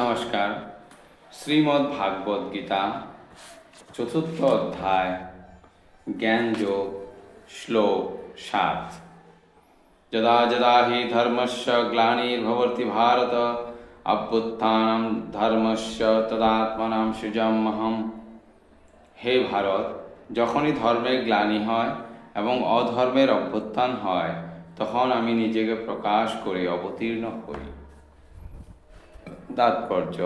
নমস্কার। শ্রীমদ্ ভাগবত গীতা, চতুর্থ অধ্যায়, জ্ঞানযোগ, শ্লোক সাত। যদা যদা হি ধর্মস্য গ্লানির্ভবতি ভারত অভ্যুত্থান ধর্মস্য তদাত্মনাম সুজমহম হে ভারত, যখনই ধর্মের গ্লানি হয় এবং অধর্মের অভ্যুত্থান হয়, তখন আমি নিজেকে প্রকাশ করে অবতীর্ণ হই। তাৎপর্য।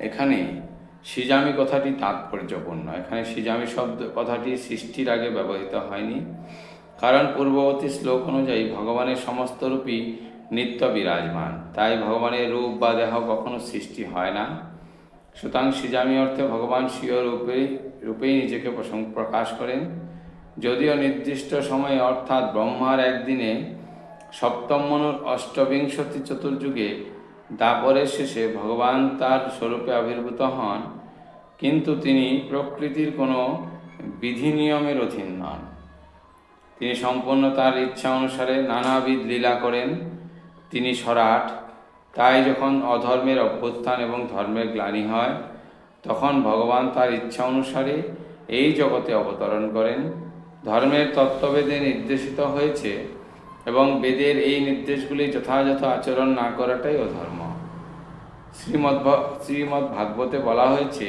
এখানে সিজামি কথাটি তাৎপর্যপূর্ণ। এখানে সিজামি শব্দ কথাটি সৃষ্টির আগে ব্যবহৃত হয়নি। কারণ পূর্ববর্তী শ্লোক অনুযায়ী ভগবানের সমস্ত রূপই নিত্য বিরাজমান। তাই ভগবানের রূপ বা দেহ কখনো সৃষ্টি হয় না। সুতরাং সিজামি অর্থে ভগবান স্বীয় রূপে, রূপেই নিজেকে প্রকাশ করেন। যদিও নির্দিষ্ট সময়ে অর্থাৎ ব্রহ্মার একদিনে সপ্তম মনুর অষ্টবিংশতি চতুর্যুগে দাপরের শেষে ভগবান তার স্বরূপে আবির্ভূত হন, কিন্তু তিনি প্রকৃতির কোনো বিধি নিয়মের অধীন নন। তিনি সম্পূর্ণ তার ইচ্ছা অনুসারে নানাবিধ লীলা করেন। তিনি সরাট, তাই যখন অধর্মের অভ্যুত্থান এবং ধর্মের গ্লানি হয়, তখন ভগবান তার ইচ্ছা অনুসারে এই জগতে অবতরণ করেন। ধর্মের তত্ত্ববেদে নির্দেশিত হয়েছে এবং বেদের এই নির্দেশগুলি যথাযথ আচরণ না করাটাই অধর্ম। শ্রীমদ্ শ্রীমদ্ ভাগবতে বলা হয়েছে,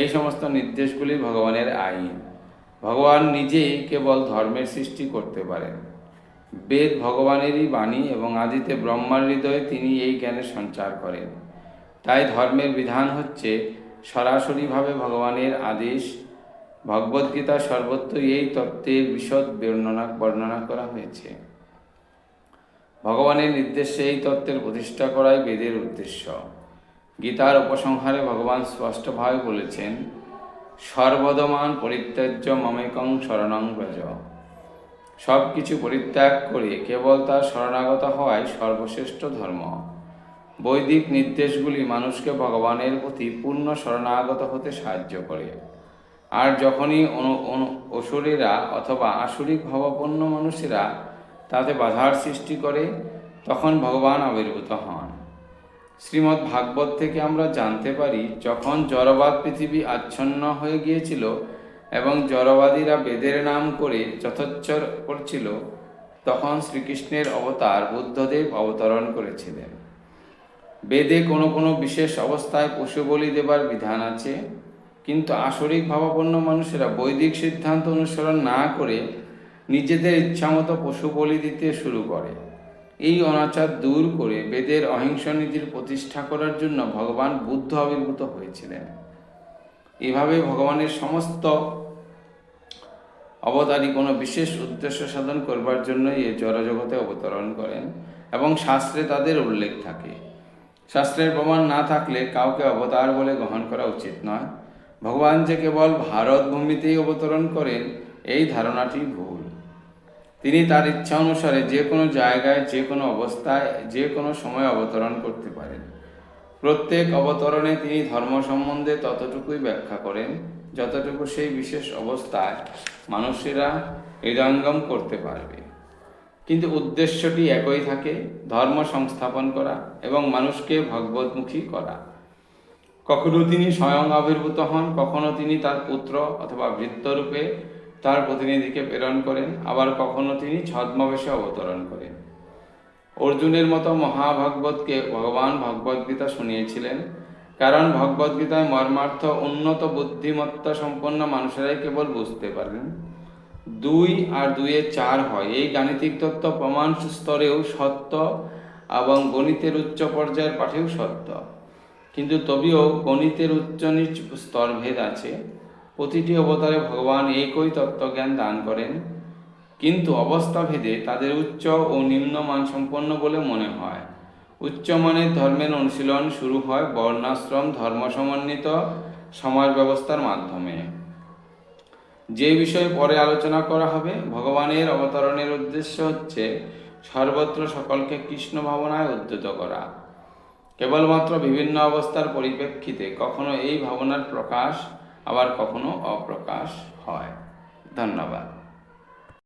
এই সমস্ত নির্দেশগুলি ভগবানের আইন। ভগবান নিজেই কেবল ধর্মের সৃষ্টি করতে পারেন। বেদ ভগবানেরই বাণী এবং আদিতে ব্রহ্মার হৃদয়ে তিনি এই জ্ঞানের সঞ্চার করেন। তাই ধর্মের বিধান হচ্ছে সরাসরিভাবে ভগবানের আদেশ। ভগবদ্গীতা সর্বত্রই এই তত্ত্বের বিশদ বর্ণনা বর্ণনা করা হয়েছে। ভগবানের নির্দেশে এই তত্ত্বের প্রতিষ্ঠা করাই বেদের উদ্দেশ্য। গীতার উপসংহারে ভগবান স্পষ্টভাবে বলেছেন, সর্বদমান পরিত্যাজ্য মমেকং শরণং ব্রজ। সব কিছু পরিত্যাগ করে কেবল তার শরণাগত হওয়াই সর্বশ্রেষ্ঠ ধর্ম। বৈদিক নির্দেশগুলি মানুষকে ভগবানের প্রতি পূর্ণ শরণাগত হতে সাহায্য করে। আর যখনই অসুরেরা অথবা আসুরিক ভাবাপন্ন মানুষেরা তাতে বাধার সৃষ্টি করে, তখন ভগবান আবির্ভূত হন। শ্রীমদ্ ভাগবত থেকে আমরা জানতে পারি, যখন জড়বাদ পৃথিবী আচ্ছন্ন হয়ে গিয়েছিল এবং জড়বাদীরা বেদের নাম করে যথোচ্চর করছিল, তখন শ্রীকৃষ্ণের অবতার বুদ্ধদেব অবতরণ করেছিলেন। বেদে কোনো কোনো বিশেষ অবস্থায় পশু বলি দেবার বিধান আছে, কিন্তু আসরিক ভাবাপন্ন মানুষেরা বৈদিক সিদ্ধান্ত অনুসরণ না করে নিজেদের ইচ্ছামতো পশু বলি দিতে শুরু করে। এই অনাচার দূর করে বেদের অহিংস নীতির প্রতিষ্ঠা করার জন্য ভগবান বুদ্ধ আবির্ভূত হয়েছিলেন। এভাবে ভগবানের সমস্ত অবতারই কোনো বিশেষ উদ্দেশ্য সাধন করবার জন্যই এ জড়জগতে অবতরণ করেন এবং শাস্ত্রে তাদের উল্লেখ থাকে। শাস্ত্রের প্রমাণ না থাকলে কাউকে অবতার বলে গ্রহণ করা উচিত নয়। ভগবান যে কেবল ভারত ভূমিতেই অবতরণ করেন, এই ধারণাটি ভুল। তিনি তার ইচ্ছা অনুসারে যে কোনো জায়গায়, যে কোনো অবস্থায়, যে কোনো সময় অবতরণ করতে পারেন। প্রত্যেক অবতরণে তিনি ধর্ম সম্বন্ধে ততটুকুই ব্যাখ্যা করেন, যতটুকু সেই বিশেষ অবস্থায় মানুষেরা হৃদয়ঙ্গম করতে পারবে। কিন্তু উদ্দেশ্যটি একই থাকে, ধর্ম সংস্থাপন করা এবং মানুষকে ভগবতমুখী করা। কখনো তিনি স্বয়ং আবির্ভূত হন, কখনো তিনি তার পুত্র অথবা বৃত্তরূপে তার প্রতিনিধিকে প্রেরণ করেন, আবার কখনো তিনি ছদ্মবেশে অবতরণ করেন। অর্জুনের মতো মহাভাগবতকে ভগবান ভগবদ্গীতা শুনিয়েছিলেন, কারণ ভগবদ্গীতায় মর্মার্থ, উন্নত, বুদ্ধিমত্তা সম্পন্ন মানুষেরাই কেবল বুঝতে পারেন। দুই আর দুইয়ে চার হয়। এই গাণিতিক তত্ত্ব প্রমাণ স্তরেও সত্য এবং গণিতের উচ্চ পর্যায়ের পাঠেও সত্য। কিন্তু তবেও গণিতের উচ্চ নিচ স্তরভেদ আছে। প্রতিটি অবতারে ভগবান একই তত্ত্বজ্ঞান দান করেন। কিন্তু অবস্থা ভেদে তাদের উচ্চ ও নিম্ন মান সম্পন্ন বলে মনে হয়। উচ্চমানের ধর্মের অনুশীলন শুরু হয় বর্ণাশ্রম, ধর্ম সমন্বিত সমাজ ব্যবস্থার মাধ্যমে। যে বিষয়ে পরে আলোচনা করা হবে, ভগবানের অবতরণের উদ্দেশ্য হচ্ছে সর্বত্র সকলকে কৃষ্ণ ভাবনায় উদ্যত করা। কেবলমাত্র বিভিন্ন অবস্থার পরিপ্রেক্ষিতে কখনো এই ভাবনার প্রকাশ আবার কখনো অপ্রকাশ হয়। ধন্যবাদ।